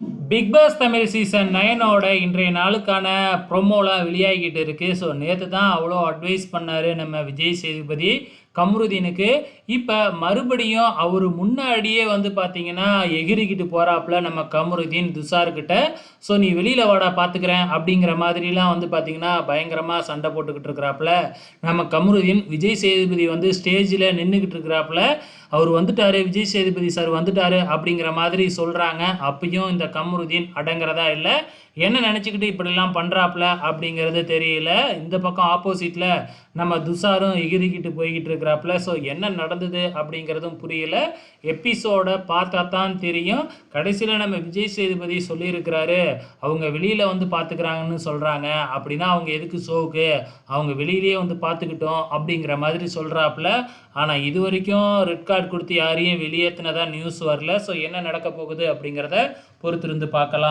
Thank you. Bigg Boss Tamil season நயனோட இன்றைய நாளுக்கான ப்ரொமோலாம் வெளியாகிட்டு இருக்குது ஸோ நேற்று தான் அவ்வளோ அட்வைஸ் பண்ணார் நம்ம விஜய் சேதுபதி கமருதீனுக்கு. இப்போ மறுபடியும் அவர் முன்னாடியே வந்து பார்த்தீங்கன்னா எகிரிக்கிட்டு போகிறாப்புல நம்ம கமருதீன் துஷார்கிட்ட ஸோ நீ வெளியில் வாடா பார்த்துக்கிறேன் அப்படிங்கிற மாதிரிலாம் வந்து பார்த்தீங்கன்னா பயங்கரமாக சண்டை போட்டுக்கிட்டு இருக்கிறாப்புல. நம்ம கமருதீன் விஜய் சேதுபதி வந்து ஸ்டேஜில் நின்றுக்கிட்டு இருக்கிறாப்புல. அவர் வந்துட்டாரு விஜய் சேதுபதி சார் வந்துட்டாரு அப்படிங்கிற மாதிரி சொல்கிறாங்க அப்பயும் இந்த கம்ருதீன் அடங்குறதா இல்லை? என்ன நினச்சிக்கிட்டு இப்படிலாம் பண்ணுறாப்புல அப்படிங்கிறது தெரியல. இந்த பக்கம் ஆப்போசிட்டில் நம்ம துஷாரும் எகிரிக்கிட்டு போய்கிட்டு இருக்கிறாப்புல ஸோ என்ன நடந்தது அப்படிங்கிறதும் புரியல. எபிசோடை பார்த்தா தான் தெரியும். கடைசியில் நம்ம விஜய் சேதுபதி சொல்லியிருக்கிறாரு அவங்க வெளியில் வந்து பார்த்துக்கிறாங்கன்னு சொல்கிறாங்க அப்படின்னா அவங்க எதுக்கு ஷோவுக்கு அவங்க வெளியிலேயே வந்து பார்த்துக்கிட்டோம் அப்படிங்கிற மாதிரி சொல்கிறாப்புல ஆனால் இது வரைக்கும் ரெட் கார்டு கொடுத்து யாரையும் வெளியேற்றினதா நியூஸ் வரல. ஸோ என்ன நடக்க போகுது அப்படிங்கிறத பொறுத்திருந்து பார்க்கலாம்.